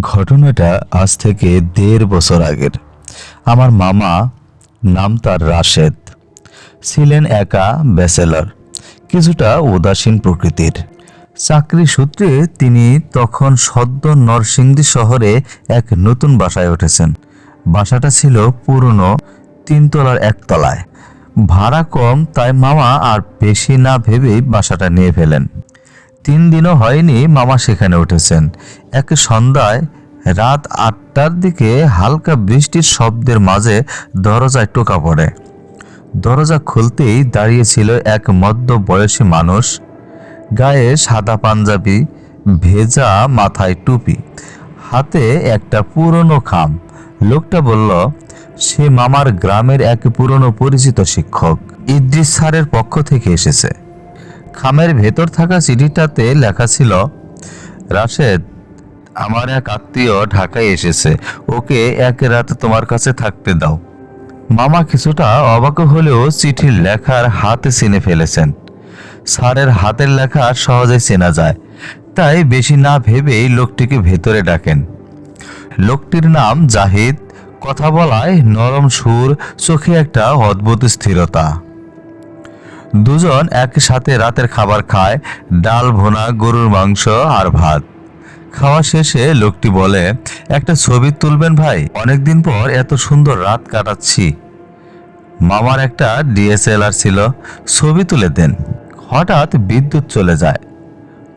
ঘটনাটা আজ থেকে দেড় বছর আগের। আমার মামা, নাম তার রাশেদ। ছিলেন একা ব্যাচেলর, কিছুটা উদাসীন প্রকৃতির। চাকরি সূত্রে তিনি তখন সদ্য নরসিংদী শহরে এক নতুন বাসায় উঠেছেন। বাসাটা ছিল পুরনো, তিনতলার একতলায়। ভাড়া কম, তাই মামা আর বেশি না ভেবেই বাসাটা নিয়ে ফেলেন। তিন দিনও হয়নি মামা সেখানে উঠেছেন। এক সন্ধ্যায় রাত আটটার দিকে হালকা বৃষ্টির শব্দের মাঝে দরজায় টোকা পড়ে। দরজা খুলতেই দাঁড়িয়েছিল এক মধ্য বয়সী মানুষ। গায়ে সাদা পাঞ্জাবি, ভেজা মাথায় টুপি, হাতে একটা পুরনো খাম। লোকটা বলল, সে মামার গ্রামের এক পুরনো পরিচিত শিক্ষক। ইদ্রিস স্যারের পক্ষ থেকে এসেছে। খামের ভেতর থাকা চিঠিটাতে লেখা ছিল, রাশেদ, আমার এক আত্মীয় ঢাকায় এসেছে, ওকে এক রাত তোমার কাছে থাকতে দাও। মামা কিছুটা অবাক হলেও চিঠির লেখার হাতে চিনে ফেলেছেন। স্যারের হাতের লেখা সহজে চেনা যায়, তাই বেশি না ভেবেই লোকটিকে ভেতরে ডাকেন। লোকটির নাম জাহিদ, কথা বলায় নরম সুর, চোখে একটা অদ্ভুত স্থিরতা। দুজন একসাথে রাতের খাবার খায়, ডাল ভোনা, গরুর মাংস আর ভাত। খাওয়া শেষে লোকটি বলে, একটা ছবি তুলবেন ভাই, অনেকদিন পর এত সুন্দর রাত কাটাচ্ছি। মামার একটা ডিএসএলআর ছিল, ছবি তুলে দেন। হঠাৎ বিদ্যুৎ চলে যায়।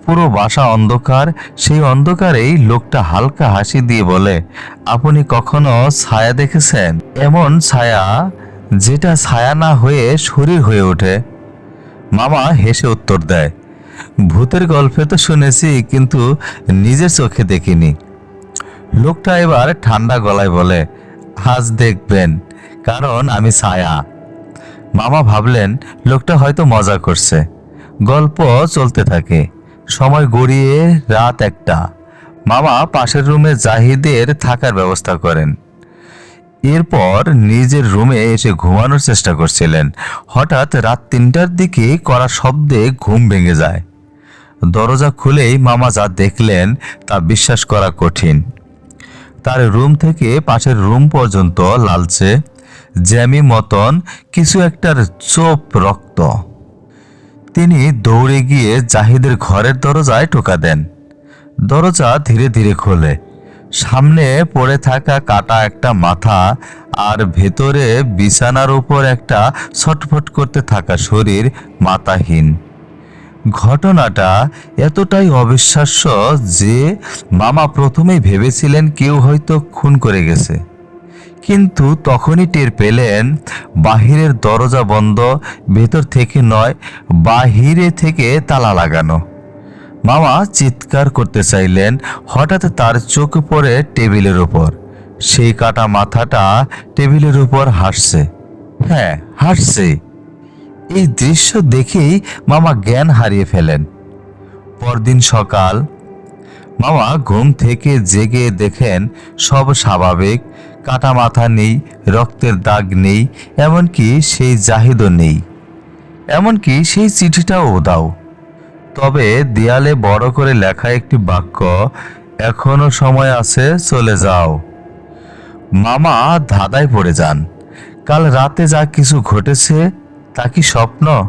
পুরো বাসা অন্ধকার, সেই অন্ধকারেই লোকটা হালকা হাসি দিয়ে বলে, আপনি কখনো ছায়া দেখেছেন? এমন ছায়া যেটা ছায়া না হয়ে শরীর হয়ে ওঠে। মামা হেসে উত্তর দেয়, ভূতের গল্পে তো শুনেছি, কিন্তু নিজের চোখে দেখিনি। লোকটা এবার ঠান্ডা গলায় বলে, আজ দেখবেন, কারণ আমি ছায়া। মামা ভাবলেন, লোকটা হয়তো মজা করছে। গল্প চলতে থাকে, সময় গড়িয়ে রাত একটা। মামা পাশের রুমে জাহিদের থাকার ব্যবস্থা করেন। এরপর নিজের রুমে এসে ঘুমানোর চেষ্টা করছিলেন। হঠাৎ রাত তিনটার দিকে করা শব্দে ঘুম ভেঙে যায়। দরজা খুলেই মামা যা দেখলেন তা বিশ্বাস করা কঠিন। তার রুম থেকে পাশের রুম পর্যন্ত লালচে, জ্যামি মতন কিছু একটার চোপ রক্ত। তিনি দৌড়ে গিয়ে জাহিদের ঘরের দরজায় টোকা দেন। দরজা ধীরে ধীরে খোলে। সামনে পড়ে থাকা কাটা একটা মাথা আর ভেতরে বিছানার উপর একটা ছটফট করতে থাকা শরীর মাথাহীন। ঘটনাটা এতটাই অবিশ্বাস্য যে মামা প্রথমেই ভেবেছিলেন কেউ হয়তো খুন করে গেছে। কিন্তু তখনই টের পেলেন বাহিরের দরজা বন্ধ, ভেতর থেকে নয়, বাহিরে থেকে তালা লাগানো। মামা চিৎকার করতে চাইলেন, হঠাৎ তার চোখ পড়ে টেবিলের উপর। সেই কাটা মাথাটা টেবিলের উপর হাসছে। হ্যাঁ হাসছে। এই দৃশ্য দেখেই মামা জ্ঞান হারিয়ে ফেলেন। পরদিন সকাল, মামা ঘুম থেকে জেগে দেখেন সব স্বাভাবিক, কাটা মাথা নেই, রক্তের দাগ নেই, এমনকি সেই জাহিদও নেই। এমনকি সেই চিঠিটাও দাও। তবে দেয়ালে বড় করে লেখা একটি বাক্য, এখনও সময় আছে, চলে যাও। মামা ধাঁধায় পড়ে যান। কাল রাতে যা কিছু ঘটেছে, তা কি স্বপ্ন?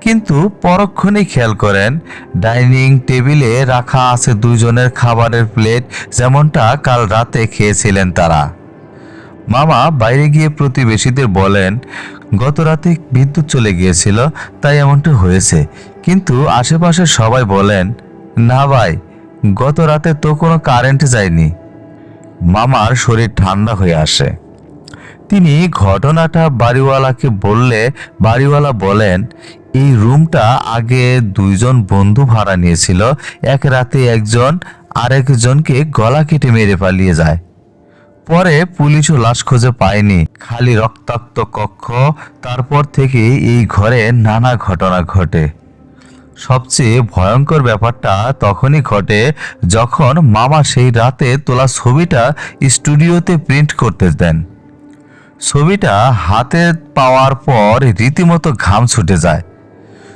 কিন্তু পরক্ষণে খেয়াল করেন, ডাইনিং টেবিলে রাখা আছে দুজনের খাবারের প্লেট, যেমনটা কাল রাতে খেয়েছিলেন তারা। মামা বাইরে গিয়ে প্রতিবেশীদের বলেন, গত রাতে বিদ্যুৎ চলে গিয়েছিল, তাই এমনটা হয়েছে। কিন্তু আশেপাশে সবাই বলেন, না ভাই, গত রাতে তো কোনো কারেন্ট যায়নি। মামার শরীর ঠান্ডা হয়ে আসে। তিনি ঘটনাটা বাড়িওয়ালাকে বললে, বাড়িওয়ালা বলেন, এই রুমটা আগে দুইজন বন্ধু ভাড়া নিয়েছিল, এক রাতে একজন আরেকজনকে গলা কেটে মেরে পালিয়ে যায়। পরে পুলিশও লাশ খুঁজে পায়নি, খালি রক্তাক্ত কক্ষ, তারপর থেকে এই ঘরে নানা ঘটনা ঘটে। সবচেয়ে ভয়ঙ্কর ব্যাপারটা তখনই ঘটে যখন মামা সেই রাতে তোলা ছবিটা স্টুডিওতে প্রিন্ট করতে দেন। ছবিটা হাতে পাওয়ার পর রীতিমতো ঘাম ছুটে যায়।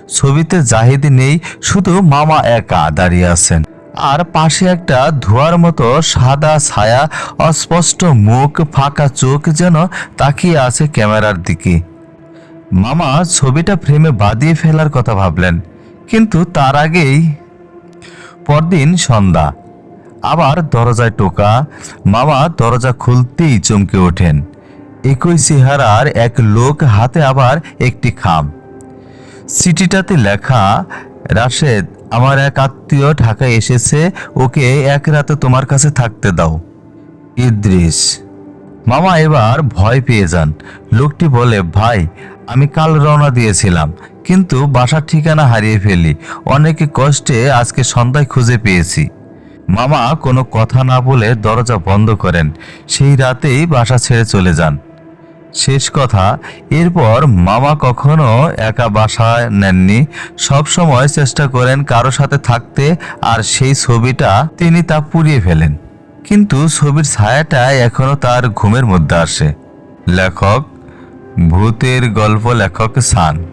ছবিতে জাহিদ নেই, শুধু মামা একা দাঁড়িয়ে আছেন। আর পাশে একটা ধোয়ার মতো সাদা ছায়া, অস্পষ্ট মুখ, ফাঁকা চোখ যেন তাকিয়ে আছে ক্যামেরার দিকে। মামা ছবিটা ফ্রেমে বাঁধিয়ে ফেলার কথা ভাবলেন। কিন্তু তার আগেই পরদিন সন্ধ্যা। আবার দরজায় টোকা, মামা দরজা খুলতেই চমকে ওঠেন। একই চেহারার এক লোক হাতে আবার একটি খাম। চিঠিটাতে লেখা, রাশেদ, আমার এক আত্মীয় ঢাকায় এসেছে, ওকে এক রাতে তোমার কাছে থাকতে দাও। ইদ্রিস। মামা এবার ভয় পেয়ে যান। লোকটি বলে, ভাই আমি কাল রওনা দিয়েছিলাম, কিন্তু বাসার ঠিকানা হারিয়ে ফেলি। অনেক কষ্টে আজকে সন্ধ্যায় খুঁজে পেয়েছি। মামা কোনো কথা না বলে দরজা বন্ধ করেন, সেই রাতেই বাসা ছেড়ে চলে যান। শেষ কথা, এরপর মামা কখনো একা বাসায় নেননি, সব সময় চেষ্টা করেন কারও সাথে থাকতে, আর সেই ছবিটা তিনি তা পুড়িয়ে ফেলেন। কিন্তু ছবির ছায়াটা এখনও তার ঘুমের মধ্যে আসে। লেখক ভূতের গল্প লেখক সান।